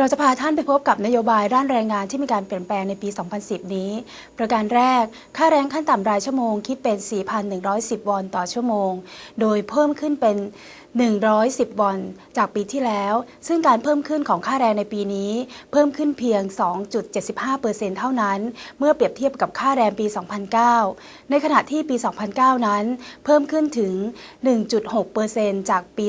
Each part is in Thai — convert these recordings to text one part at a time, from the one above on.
เราจะพาท่านไปพบกับนโยบายด้านแรงงานที่มีการเปลี่ยนแปลงในปี 2010 นี้ ประการแรก ค่าแรงขั้นต่ำรายชั่วโมงคิดเป็น 4,110 วอนต่อชั่วโมง โดยเพิ่มขึ้นเป็น 110 วอนจากปีที่แล้ว ซึ่งการเพิ่มขึ้นของค่าแรงในปีนี้ เพิ่มขึ้นเพียง 2.75%เท่านั้น เมื่อเปรียบเทียบกับค่าแรงปี 2009 ในขณะที่ปี 2009 นั้น เพิ่มขึ้นถึง 1.6%จากปี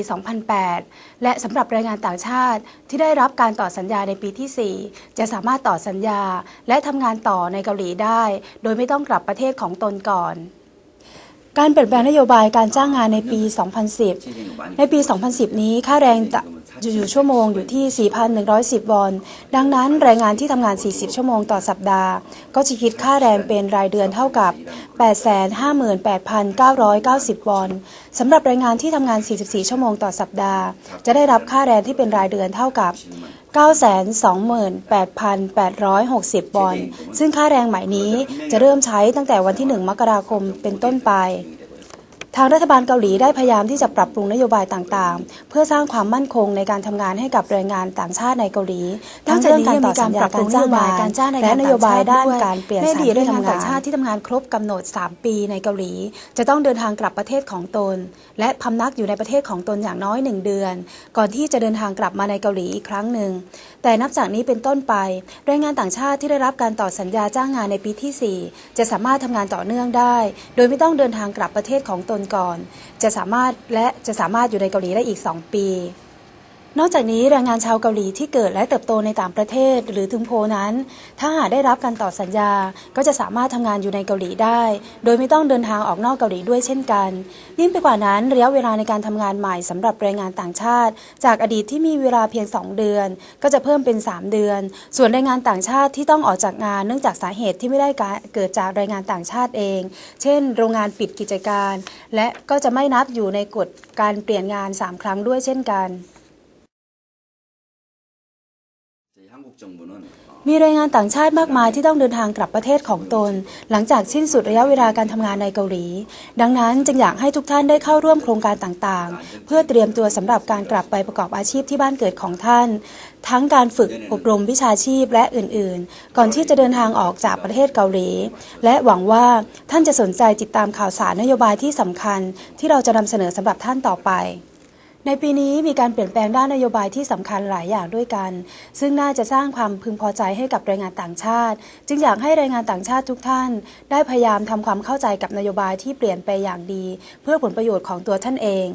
2008 และสำหรับแรงงานต่างชาติที่ได้รับการต่อสัญญาในปีที่ 4 จะสามารถต่อสัญญา และทำงานต่อในเกาหลีได้ โดยไม่ต้องกลับประเทศของตนก่อนการเปลี่ยนแปลงนโยบายการจ้างงานในปี 2010 ในปี 2010 นี้ค่าแรงอยู่ชั่วโมงอยู่ที่ 4,110 วอน ดังนั้นแรงงานที่ทำงาน 40 ชั่วโมงต่อสัปดาห์ ก็จะคิดค่าแรงเป็นรายเดือนเท่ากับ 858,990 วอน สำหรับแรงงานที่ทำงาน 44 ชั่วโมงต่อสัปดาห์ จะได้รับค่าแรงที่เป็นรายเดือนเท่ากับ 928,860วอนซึ่งค่าแรงใหม่นี้จะเริ่มใช้ตั้งแต่วันที่ 1 มกราคมเป็นต้นไป ทางรัฐบาลเกาหลีได้พยายามที่จะปรับปรุงนโยบายต่างๆ เพื่อสร้างความมั่นคงในการทำงานให้กับแรงงานต่างชาติในเกาหลี ทั้งเรื่องการต่อสัญญาการจ้างงานการจ้างแรงงานและนโยบายด้านต่างชาติด้วยการเปลี่ยนในสอถาดีนตแรงที่งานทำงาต่านงชาติที่ทำงานครบกำหนด 3 ปีในเกาหลี จะต้องเดินทางกลับประเทศของตน และพำนักอยู่ในประเทศของตนอย่างน้อย 1 เดือน ก่อนที่จะเดินทางกลับมาในเกาหลีอีกครั้งหนึ่ง แต่นับจากนี้เป็นต้นไป แรงงานต่างชาติที่ได้รับการต่อสัญญาจ้างงานในปีที่ 4 จะสามารถทำงานต่อเนื่องได้ โดยไม่ต้องเดินทางกลับประเทศของตนก่อน จะสามารถและจะสามารถอยู่ในเกาหลีได้อีก 2 ปี นอกจากนี้แรงงานชาวเกาหลีที่เกิดและเติบโตในต่างประเทศหรือถึงโพนั้น ถ้าหากได้รับการต่อสัญญาก็จะสามารถทำงานอยู่ในเกาหลีได้ โดยไม่ต้องเดินทางออกนอกเกาหลีด้วยเช่นกัน ยิ่งไปกว่านั้นระยะเวลาในการทำงานใหม่สำหรับแรงงานต่างชาติ จากอดีตที่มีเวลาเพียง 2 เดือน ก็จะเพิ่มเป็น 3 เดือน ส่วนแรงงานต่างชาติที่ต้องออกจากงานเนื่องจากสาเหตุที่ไม่ได้เกิดจากแรงงานต่างชาติเอง เช่น โรงงานปิดกิจการ และก็จะไม่นับอยู่ในกฎการเปลี่ยนงาน 3 ครั้งด้วยเช่นกัน มีแรงงานต่างชาติมากมายที่ต้องเดินทางกลับประเทศของตน หลังจากสิ้นสุดระยะเวลาการทำงานในเกาหลี ดังนั้นจึงอยากให้ทุกท่านได้เข้าร่วมโครงการต่างๆ เพื่อเตรียมตัวสำหรับการกลับไปประกอบอาชีพที่บ้านเกิดของท่าน ทั้งการฝึกอบรมวิชาชีพและอื่นๆ ก่อนที่จะเดินทางออกจากประเทศเกาหลี และหวังว่าท่านจะสนใจติดตามข่าวสารนโยบายที่สำคัญ ที่เราจะนำเสนอสำหรับท่านต่อไป ในปีนี้มีการเปลี่ยนแปลงด้านนโยบายที่สำคัญหลายอย่างด้วยกัน ซึ่งน่าจะสร้างความพึงพอใจให้กับแรงงานต่างชาติ จึงอยากให้แรงงานต่างชาติทุกท่าน ได้พยายามทำความเข้าใจกับนโยบายที่เปลี่ยนไปอย่างดี เพื่อผลประโยชน์ของตัวท่านเอง